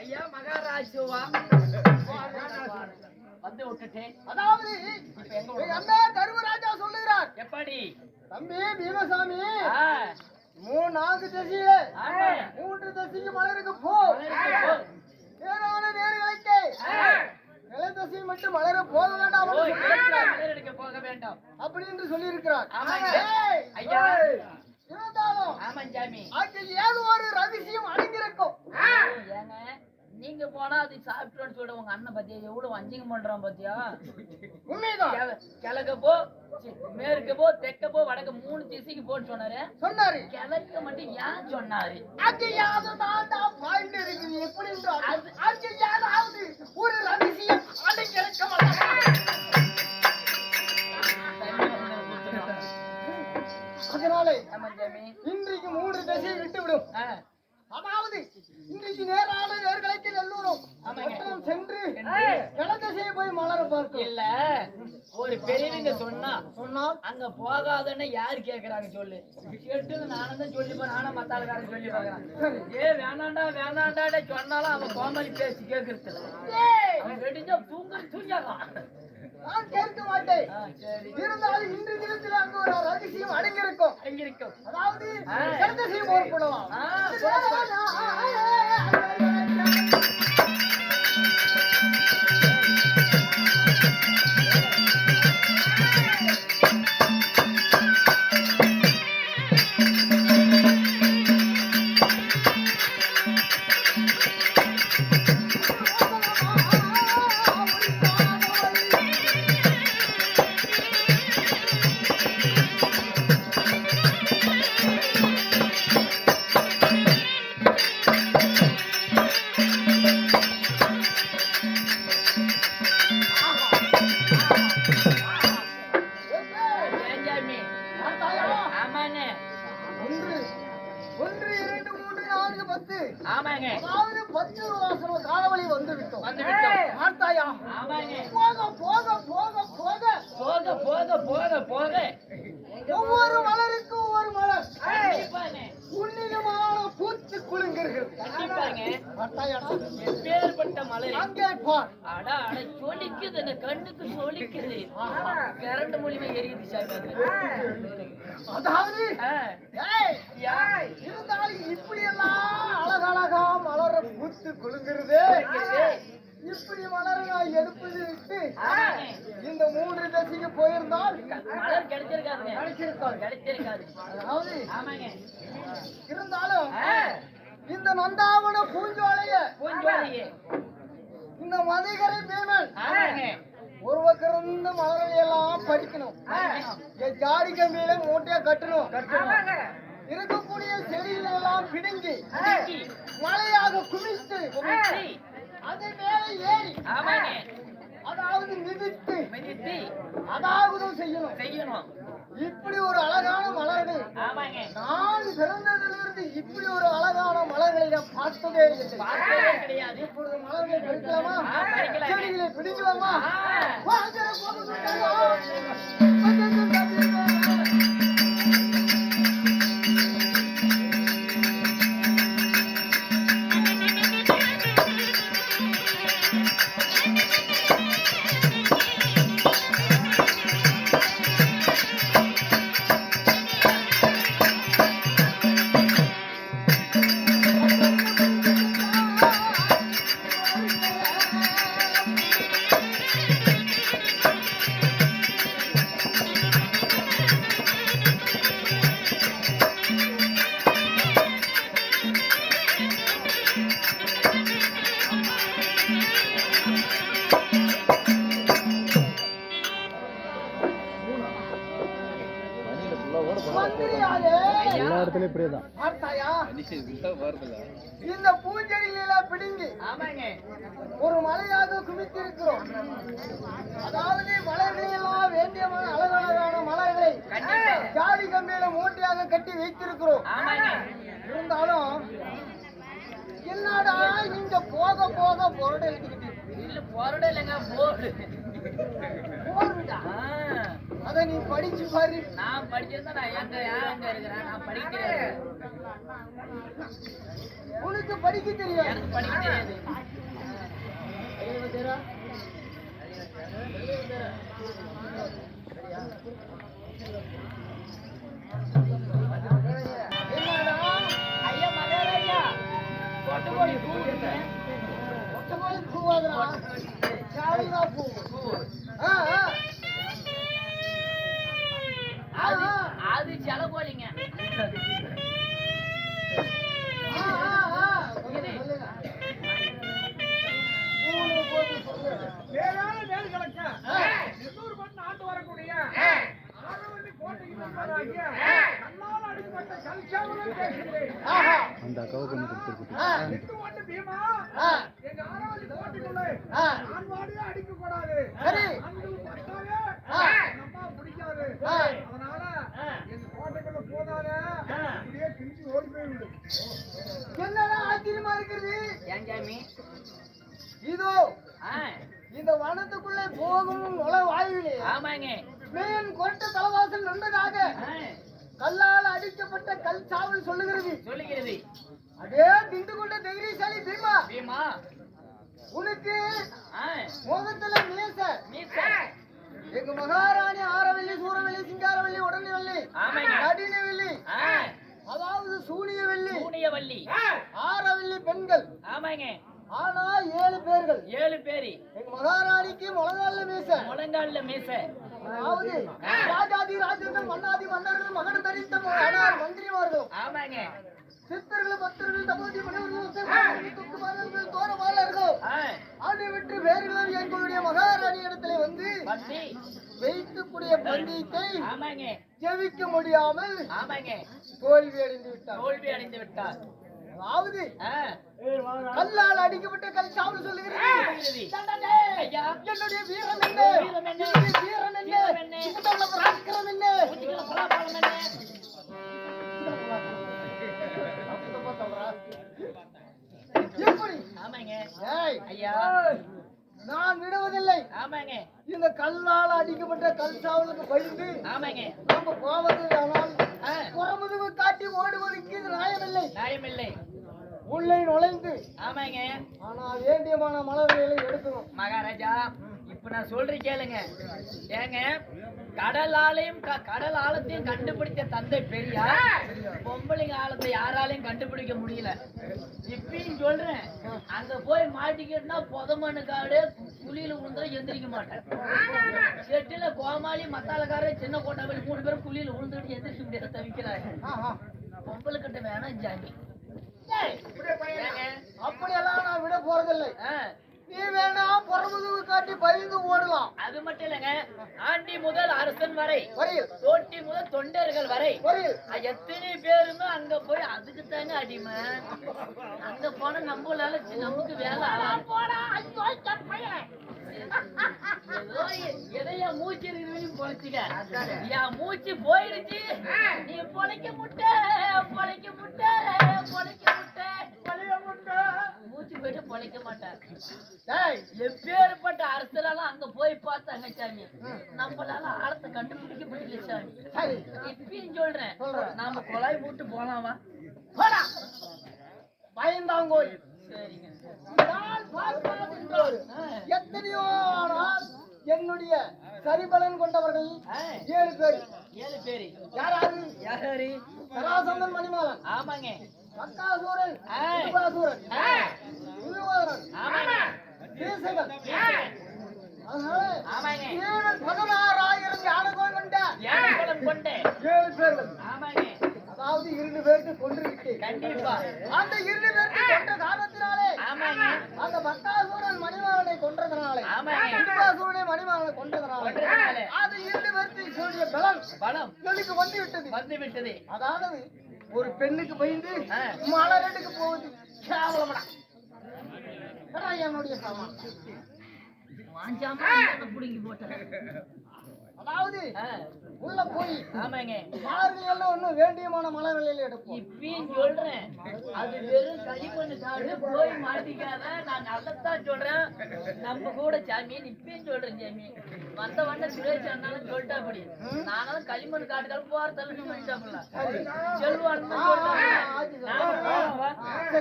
ஐயா மகாராஜுவா வந்து விட்டுட்டேன் அதாவது இப்ப எங்க எங்க அண்ணா கருமராஜா சொல்லுகிறார். எப்படி? தம்பி பீமசாமி ஆ, மூணு நான்கு திசையே ஆமா. மூன்று திசைக்கு மலருக்கு போ. நேரான நேர்களுக்கு நில திசை மட்டும் மலர போக வேண்டாம். போக அப்படி என்று சொல்லியிருக்கிறார். ஐயா. சாமி. அதில் ஏதோ ஒரு ரகசியம் அடங்கியிருக்கும். ஏங்க நீங்க போனா அது சாப்பிட்டோன்னு சொல்ல உங்க அண்ணன் பத்தியா எவ்வளவு வஞ்சிங்க பண்றான் பாத்தியா? உண்மைதான். கிழ- கிழக்க போ மேற்கு போ தெற்க போ வடக்கு மூணு திசைக்கு போன்னு சொன்னாரு. சொன்னாரு. கிழக்க மட்டும் ஏன் சொன்னாரு? அது யாததாண்டா பாயிண்ட் இருக்குது எப்படி அது அது யாராவது ஒரு ரகசியம் அடங்கியிருக்கும் அல்லவா? சாமி இன்றைக்கு மூன்று திசையை விட்டு விடும் ஆ, அதாவது இன்றைக்கு நேரான நேர்களுக்கு நல்லூரும் சென்று சென்று. கிழ திசையை போய் மலர பார்க்கும். இல்ல ஒரு பெரியவங்க சொன்னா சொன்னால்? அங்க போகாதன்னு யாரு கேக்குறாங்க சொல்லு? கேட்டு நானும் தான் சொல்லி போறேன் நானும் மத்தாளுக்காரன் சொல்லி பாக்குறேன் ஏ வேணாண்டா வேணாண்டாடே சொன்னாலும் அவன் கோமாளி பேசி கேக்குறது அவன் வெடிஞ்சா தூங்க தூங்கியாதான் நான் கேட்க மாட்டேன். இருந்தாலும் இன்று தினத்தில் அங்கு ஒரு ரகசியம் அடங்கியிருக்கும். அங்கிருக்கும் அதாவது ஆ. கிழ திசையை பத்து ஆமாங்க. அதாவது பத்து வாசன காலவழி வந்து விட்டோம் வந்து விட்டோம். பார்த்தாயா ஆமாங்க. போக போக போக போக. போக போக போக போக. ஒவ்வொரு மலருக்கும் ஒவ்வொரு மலர். புண்ணியமான பூத்து மலர் அங்கே பார். அடா அட சொலிக்குது இந்த கண்ணுக்கு சொலிக்குது கரண்ட் மூலியமா எரியுது சாமி அது. அதாவது ஆ, ஏய், யா, இருந்தாலும் இப்படி எல்லாம் அழகழகா மலர பூத்து குலுங்குறது இப்படி மலர நான் எடுப்பது விட்டு. இந்த மூன்று தசைக்கு போயிருந்தால் மலர் கிடைச்சிருக்காதுங்க. கிடைச்சிருக்காது. கிடைச்சிருக்காது. அதாவது ஆமாங்க. இருந்தாலும் இந்த நந்தாவன பூஞ்சோலைய பூஞ்சோலையே. இந்த மதிகரை பேமன் ஆமாங்க ஒரு பக்கம் இருந்து மலர்களை எல்லாம் படிக்கணும் என் ஜாடி கம்பியில மூட்டையா கட்டணும். இருக்கக்கூடிய செடிகளை எல்லாம் பிடுங்கி பிடுங்கி. மழையாக குமித்து அது மேல ஏறி அதாவது மிதித்து அதாவது செய்யணும். செய்யணும் இப்படி ஒரு அழகான மலர்கள். நான் பிறந்ததிலிருந்து இப்படி ஒரு அழகான மலர்களை பார்த்ததே கிடையாது இப்பொழுது மலர்களை பறிக்கலாமா. செடிகளை பிடிக்கலாமா பார்த்தாயா? இந்த பூஞ்செடிகளை எல்லாம் பிடுங்கி ஆமாங்க. ஒரு மலையாக குமித்திருக்கிறோம். அதாவது மலர்களை எல்லாம் வேண்டிய ம- அழகழகான மலர்களை. ஜாதி கம்பியில மூட்டையாக கட்டி வைத்திருக்கிறோம். ஆமாங்க. இருந்தாலும் என்னடா நீங்க போக போக பொருடை எழுதிக்கிட்டு இல்ல போறட இல்லைங்க போடு போருடா அதை நீ படிச்சு பாரு. நான் படிச்சிருந்தா நான் எங்க எங்க இருக்கிறேன் நான் படிக்கிறேன் உனக்கு படிக்க தெரியாது. எனக்கு படிக்க தெரியாது. ஆண்டு வரக்கூடிய ஆரவல்லி கோட்டைக்கு நண்பராகிய கண்ணால் அடிப்பட்ட கல்சாவலம் பேசுகிறேன். ஆஹா அந்த அக்காவுக்கு ஒன்று கொடுத்துருக்கு ஆ. எட்டு ஓட்டு பீமா ஆ எங்க ஆரவல்லி கோட்டைக்குள்ள ஆ நான் வாடியே அடிக்க கூடாது சரி அங்கு பட்டாவே ஆ. நம்ம பிடிக்காது ஆ. அதனால ஆ. எங்க கோட்டைக்குள்ள போதாத ஆ. இப்படியே பிரிச்சு ஓடி போய்விடு என்னடா ஆச்சரியமா இருக்குது? ஏன் சாமி? இதோ ஆ, இந்த வனத்துக்குள்ளே போகும் நுழ வாயிலே. ஆமாங்க. மேன் கொட்ட தலவாசல் நன்றதாக ஆ, கல்லால் அடிக்கப்பட்ட கல் சாவல் சொல்லுகிறது. சொல்லுகிறது. அதே திண்டு கொண்ட தைரியசாலி பீமா. பீமா. உனக்கு முகத்துல மீச. மீச. எங்க மகாராணி ஆரவல்லி ஆமாங்க ஆனா ஏழு பேர்கள். ஏழு பேரு. எங்க மகாராணிக்கு முழங்கால மீச. முழங்கால்ல மீச. அதாவது ராஜாதி ராஜர்கள் மன்னாதி மன்னர்கள் மகன் தரித்த மந்திரிமார்கள். ஆமாங்க. சித்தர்கள் பக்தர்கள் தபோதி முனிவர்கள் துக்குமாரர்கள் தோரமாளர்கள் ஆ, ஆண்டு விட்டு வேறுகளும் எங்களுடைய மகாராணி இடத்துல வந்து பத்தி வைத்துக்கூடிய பந்தயத்தை ஜெயிக்க முடியாமல் ஆமாங்க. தோல்வி அடைந்து விட்டார். தோல்வி அடைந்து விட்டார். அதாவது கல்லால் அடிக்கப்பட்ட கல். தண்டனை! ஐயா. என்னுடைய வீரம் என்ன? என்னுடைய வீரம் என்ன? பராக்கிரம் நான் விடுவதில்லை. ஆமாங்க. இந்த கல்லால் அடிக்கப்பட்ட கல் சாவலுக்கு பயந்து ஆமாங்க. நம்ம போவது ஆனால் காட்டி ஓடுவதற்கு இது நியாயமில்லை. நியாயமில்லை. உள்ளே நுழைந்து. ஆமாங்க. ஆனா வேண்டியமான மலர்களை எடுக்கணும் மகாராஜா இப்ப நான் சொல்றேன் கேளுங்க. ஏங்க கடல் ஆலையும் கடல் ஆழத்தையும் கண்டுபிடித்த தந்தை பெரியார் பொம்பளைங்க ஆழத்தை யாராலையும் கண்டுபிடிக்க முடியல. இப்பயும் சொல்றேன் அங்க போய் மாட்டிக்கிட்டுனா புதமண்ணு காடு குழியில விழுந்தா எந்திரிக்க மாட்டேன் செட்டில கோமாளி மத்தாலக்காரன் சின்ன கோட்டாவளி மூணு பேரும் குழியில விழுந்துட்டு எந்திரிக்க முடியாத தவிக்கிறாங்க. பொம்பளை கிட்ட வேணாம் ஜாமி ஏங்க அப்படியெல்லாம் ஆ, நீ வேணா புறமுதுகு காட்டி பயந்து ஓடலாம். அது மட்டும் இல்லைங்க ஆண்டி முதல் அரசன் வரை தோட்டி முதல் தொண்டர்கள் வரை எத்தனை பேருமே அங்க போய் அதுக்கு தாங்க அடிமை? அங்க போனா நம்மளால நமக்கு வேலை எதையா மூச்சு இருக்கிறவங்க பொழைச்சுக்க. என் மூச்சு போயிடுச்சு. நீ பொழைக்க முட்ட பொழைக்க முட்ட பொழைக்க முட்ட. போயிட்டு பொழைக்க மாட்டார் எப்பேற்பட்ட அரசரெல்லாம் அங்க போய் பார்த்தாங்க சாமி. நம்மளால ஆழத்தை கண்டுபிடிக்க முடியல சாமி இப்பயும் சொல்றேன். நாம குழாய் போட்டு போலாமா? பயந்தாங்கோல் ஆ. எத்தனையோ என்னுடைய சரிபலன் கொண்டவர்கள் ஏழு பேர். ஏழு பேரு. யாராரு யாரு? சராசந்தன் மணிமாலன் ஆமாங்க. பதினாறாயிரம் யானைகள் கொண்ட கொண்டு. ஏழு பேர்கள் ஆமாங்க. அதாவது இரண்டு பேருக்கு கொன்று விட்டு கண்டிப்பா. அந்த இரண்டு பேருக்கு கொன்ற காரணத்தினாலே அந்த பக்காசூரன் மணிமாலனை கொன்றதனாலே. அது இரண்டு பேருக்கு பலம் பலம். எனக்கு வந்து விட்டது வந்து விட்டது அதாவது ஒரு பெண்ணுக்கு பயந்து ஆ. மலரட்டுக்கு போகுது. கேவலமடா. என்னுடைய சாமான் வாஞ்சாம புடுங்கி போட்டேன் அதாவது உள்ள போய் ஆமாங்க. எல்லாம் இன்னும் வேண்டியமான மலர்கள் எடுப்போம். இப்பயும் சொல்றேன். அது வெறும் களிமண் காடு போய் மாட்டிக்காத நான் நல்லதான் சொல்றேன். நம்ம கூட சாமின்னு இப்பயும் சொல்றேன் சாமி. வந்த வந்த சுரேஷ் அண்ணாலும் சொல்லிட்டா அப்படி நானும் களிமண் காட்டுக்கால போற தலைமை பண்ணிட்டாப்புல செல்வான்னு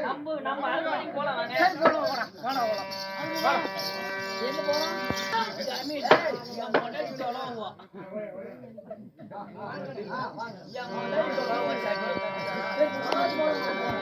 நம்ம நம்ம அரண்மனைக்கு போலாம் வாங்க. எங்க போலாம் சாமி என் முன்னாடி